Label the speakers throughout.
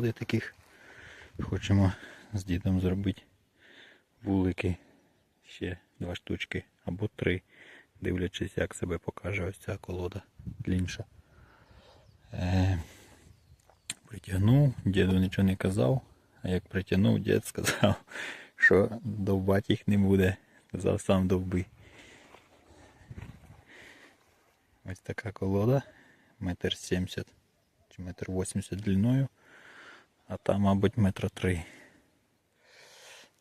Speaker 1: колоди таких. Хочемо з дідом зробити вулики ще два штучки або три, дивлячись, як себе покаже ось ця колода длінша. Е, притягнув, діду нічого не казав, а як притягнув, дід сказав, що довбати їх не буде. Сказав сам довби. Ось така колода, метр сімдесят чи метр вісімдесят длиною, а там, мабуть, метра три.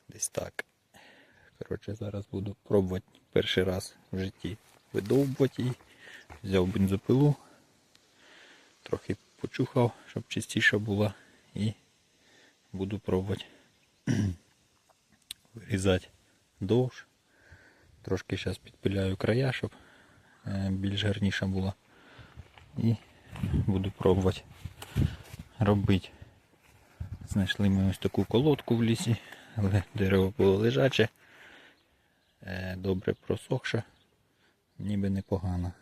Speaker 1: Десь так. Коротше, зараз буду пробувати перший раз в житті видовбувати її. Взяв бензопилу, трохи почухав, щоб чистіша була, і буду пробувати вирізати довж. Трошки зараз підпиляю края, щоб е, більш гарніша була. І буду пробувати робити. Знайшли ми ось таку колодку в лісі, але дерево було лежаче, е, добре просохше, ніби непогано.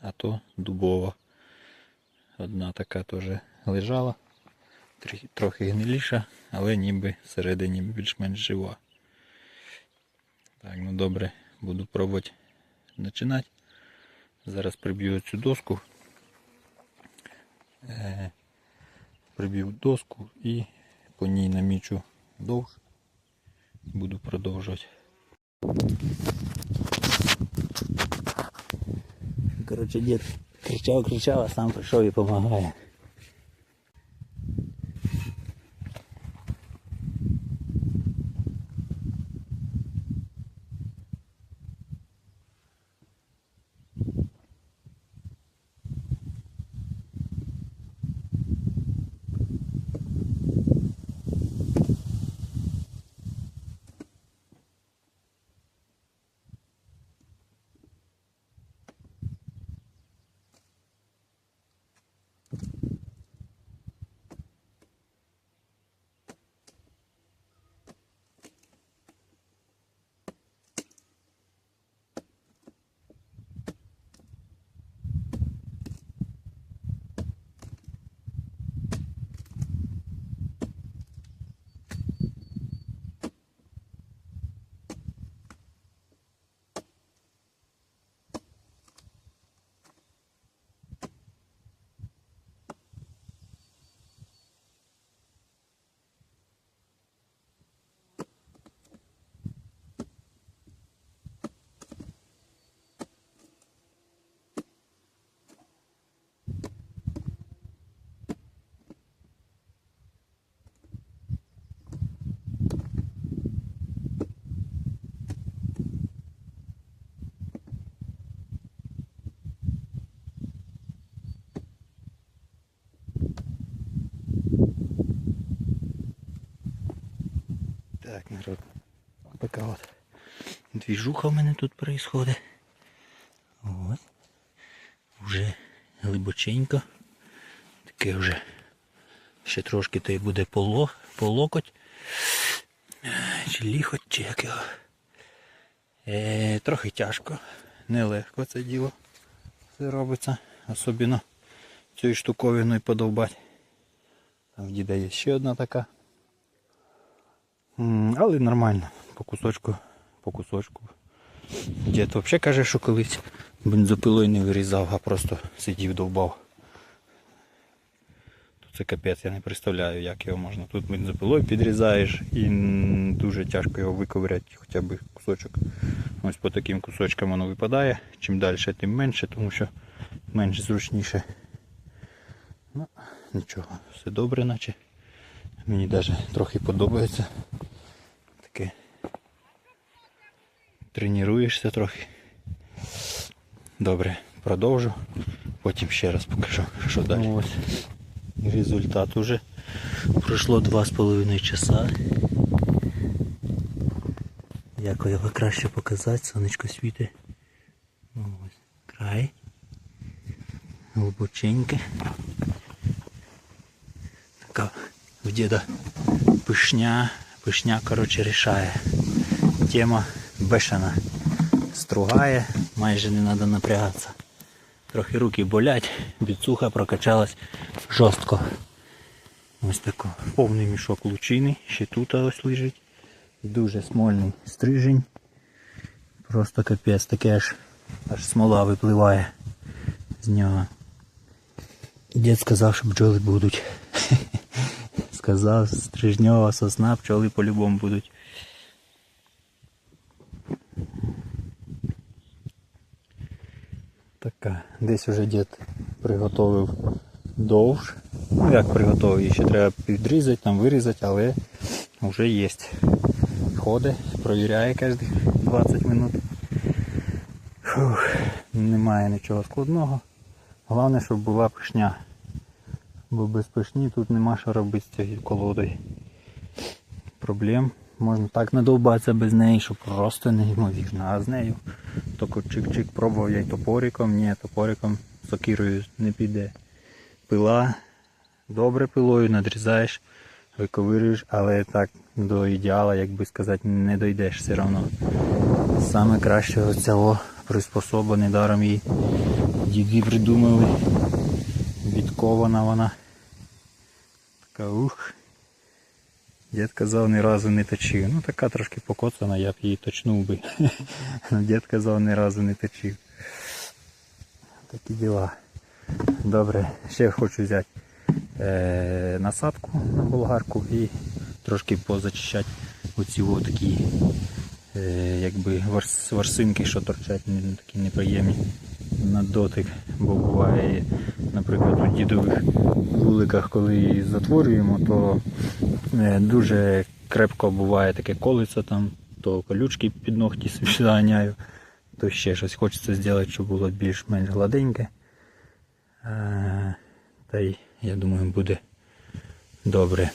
Speaker 1: А то дубова. Одна така теж лежала, трохи- гниліша, але ніби всередині більш-менш жива. Так, ну добре, буду пробувати починати. Зараз приб'ю цю доску. Е, приб'ю доску і по ній намічу довж. Буду продовжувати. Коротше, дід кричав, кричав, а сам прийшов і допомагає. Так, народ. Така от двіжуха в мене тут происходить. От. Уже глибоченько. Таке вже ще трошки то й буде поло, полокоть. Чи ліхоть, чи як його. Е, трохи тяжко. Нелегко це діло. Це робиться. Особливо цією штуковиною подовбати. Там в діда є ще одна така. Але нормально, по кусочку, по кусочку. Дід взагалі каже, що колись бензопилою не вирізав, а просто сидів довбав. Тут це капець, я не представляю, як його можна. Тут бензопилою підрізаєш і дуже тяжко його виковиряти хоча б кусочок. Ось по таким кусочкам воно випадає. Чим далі, тим менше, тому що менш зручніше. Ну, нічого, все добре, наче. Мені навіть трохи подобається. Таке. Тренуєшся трохи. Добре, продовжу. Потім ще раз покажу, що далі. Ось. Результат уже. Пройшло 2,5 часа. Як його краще показати, сонечко світить. Ось. Край. Глибоченьке. Така в діда пишня, пишня, коротше, рішає. Тема бешена. Стругає, майже не треба напрягатися. Трохи руки болять, біцуха прокачалась жорстко. Ось тако. Повний мішок лучини. Ще тут ось лежить. Дуже смольний стрижень. Просто капець, таке аж, аж смола випливає з нього. Дід сказав, що бджоли будуть. Сказав, стрижньова сосна, пчоли по-любому будуть. Така. Десь уже дід приготовив довж. Ну як приготовив, її ще треба підрізати, там вирізати, але вже є. Ходить, провіряє кожні 20 минут. Фух, немає нічого складного. Головне, щоб була пишня. Бо без пишні тут нема що робити з цією колодою. Проблем. Можна так надовбатися без неї, що просто неймовірно. А з нею тільки чик-чик пробував я й топориком, ні, топориком сокирою не піде. Пила, добре пилою надрізаєш, виковирюєш, але так до ідеала, як би сказати, не дойдеш все одно. Саме краще оцього приспособа, недаром її діди придумали. Відкована вона. Така ух. Дід казав, ні разу не точив. Ну така трошки покоцана, я б її точнув би. Дід казав, ні разу не точив. Такі діла. Добре, ще хочу взяти е, насадку на болгарку і трошки позачищати оці такі якби ворс, ворсинки, що торчать, такі неприємні на дотик. Бо буває, наприклад, у дідових вуликах, коли її затворюємо, то е, дуже крепко буває таке колесо там, то колючки під ногті заганяю, то ще щось хочеться зробити, щоб було більш-менш гладеньке. Е, Та й я думаю буде добре.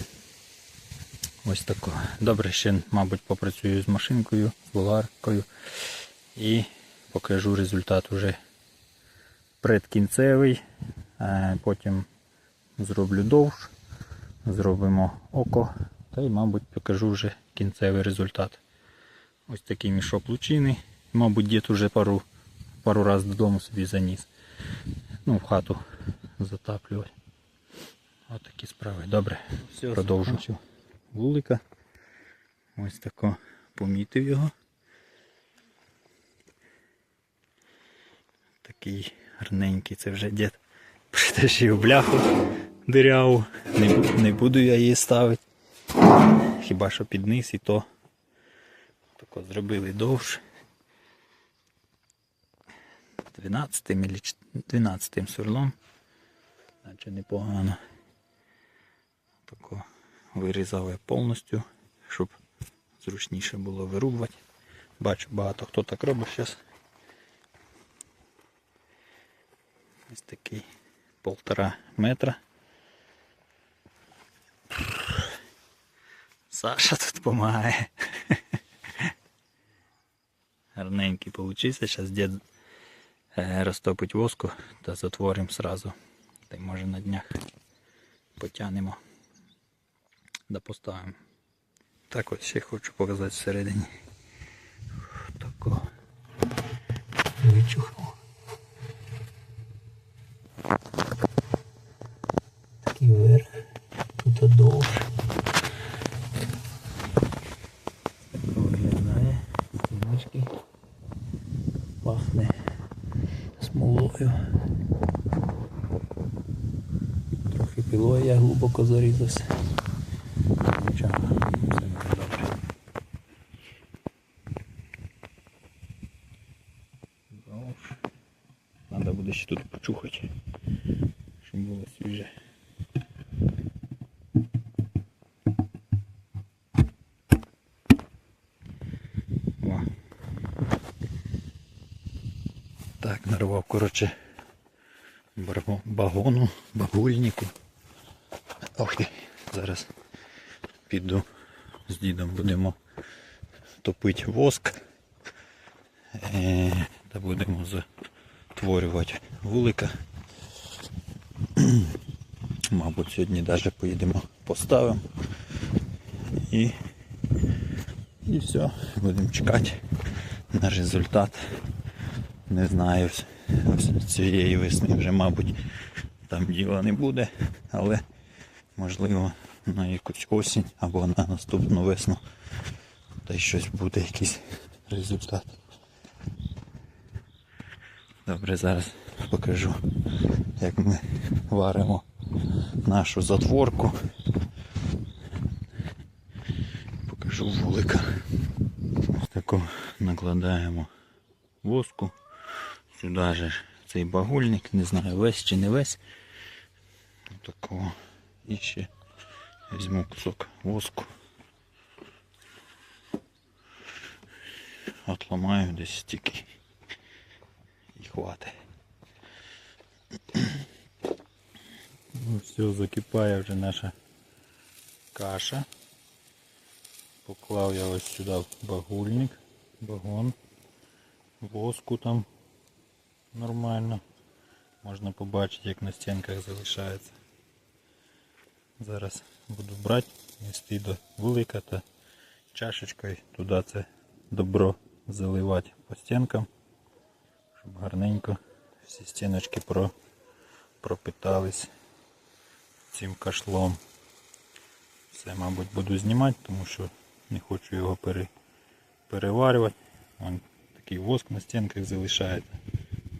Speaker 1: Ось тако. Добре, ще, мабуть, попрацюю з машинкою, з болгаркою і покажу результат уже предкінцевий. Е, Потім зроблю довж, зробимо око та й, мабуть, покажу вже кінцевий результат. Ось такий мішок лучини. Мабуть, дід уже пару, пару разів додому собі заніс. Ну, в хату затаплювати. Ось такі справи. Добре, Все, продовжу. Вулика. Ось тако помітив його. Такий гарненький, це вже дід притащив бляху диряву. Не, не буду я її ставити. Хіба що під низ і то тако зробили довше. 12 или 12 сверлом. Наче непогано. Тако вирізав я повністю, щоб зручніше було вирубувати. Бачу, багато хто так робить зараз. Ось такий полтора метра. Саша тут допомагає. Гарненький получився. Зараз дід е, розтопить воску та затворимо сразу. Та й може на днях потягнемо да поставимо. Так ось ще хочу показати всередині. Тако. Вичухав. Такий верх. Тут довше. Виглядає. Стіночки. Пахне смолою. Трохи пілою я глибоко зарізався. Нічого, все буде добре. Довж. Надо буде ще тут почухати, щоб О. Так, нарвав, коротше, багону, багульнику. Ох ти, зараз піду з дідом будемо топити воск. Е, та будемо затворювати вулика. Мабуть, сьогодні навіть поїдемо поставимо. І, і все, будемо чекати на результат. Не знаю, цієї весни вже, мабуть, там діла не буде, але можливо на якусь осінь або на наступну весну. Та й щось буде, якийсь результат. Добре, зараз покажу, як ми варимо нашу затворку. Покажу вулика. Таку накладаємо воску. Сюди же цей багульник, не знаю весь чи не весь. Такого. І ще візьму кусок воску. Отламаю десь стільки. І хватить. Ну все, закипає вже наша каша. Поклав я ось сюди багульник, багон, воску там нормально. Можна побачити, як на стінках залишається. Зараз буду брати, нести до вулика та чашечкою туди це добро заливати по стінкам, щоб гарненько всі стіночки пропитались цим кашлом. Все, мабуть, буду знімати, тому що не хочу його пере, переварювати. Вон такий воск на стінках залишається.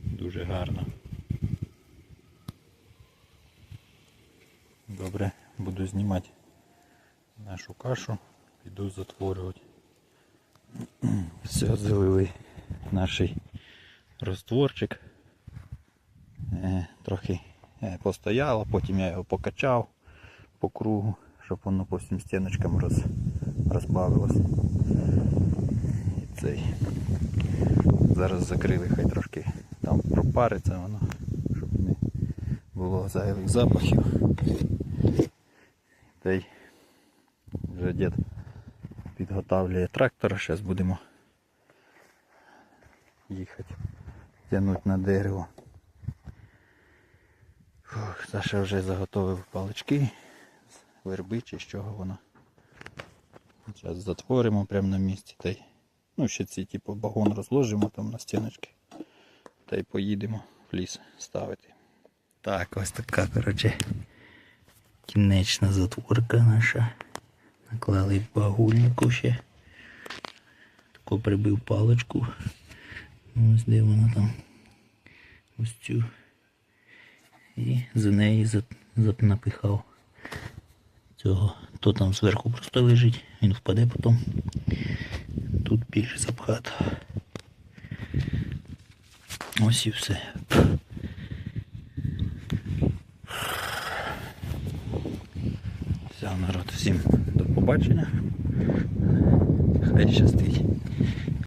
Speaker 1: Дуже гарно. Добре, буду знімати нашу кашу, піду затворювати. Все, залили наш розтворчик. Е, трохи постояло, потім я його покачав по кругу, щоб воно по всім стіночкам роз, розбавилось. І цей. Зараз закрили, хай трошки там пропариться воно, щоб не було зайвих запахів. Та вже дід підготавлює трактора, зараз будемо їхати, тягнути на дерево. Фух, Саша вже заготовив палички верби чи з чого воно. Зараз затворимо прямо на місці та й ну, ще ці типу багон розложимо там на стіночки. Та й поїдемо в ліс ставити. Так, ось така, коротше, кінечна затворка наша. Наклали багульнику ще. Тако прибив паличку. Ось де вона там. Ось цю. І за неї напихав цього. То там зверху просто лежить, він впаде потім. Тут більше запхати. Ось і все. Все, народ, всім до побачення. Хай щастить.